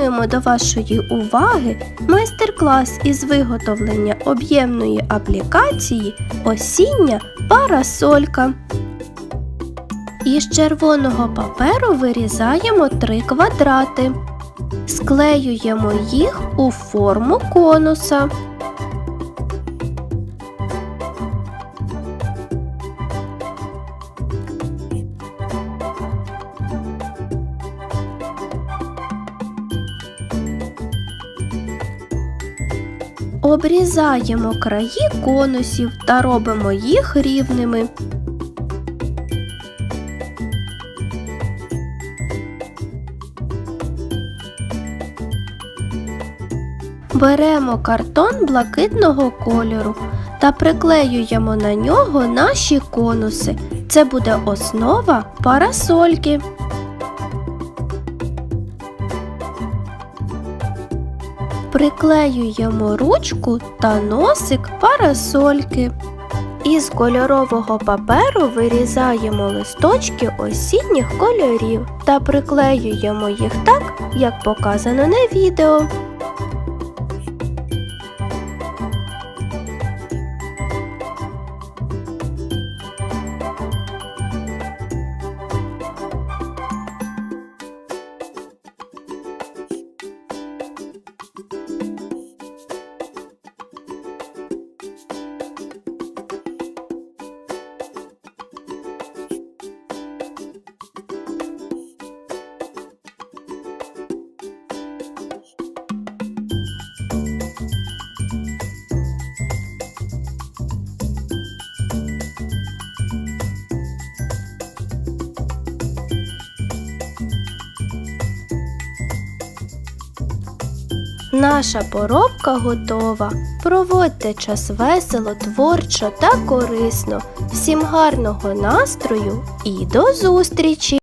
Пропонуємо до вашої уваги майстер-клас із виготовлення об'ємної аплікації осіння парасолька. Із червоного паперу вирізаємо три квадрати. Склеюємо їх у форму конуса. Обрізаємо краї конусів та робимо їх рівними. Беремо картон блакитного кольору та приклеюємо на нього наші конуси. Це буде основа парасольки. Приклеюємо ручку та носик парасольки. Із кольорового паперу вирізаємо листочки осінніх кольорів та приклеюємо їх так, як показано на відео. Наша поробка готова. Проводьте час весело, творчо та корисно. Всім гарного настрою і до зустрічі!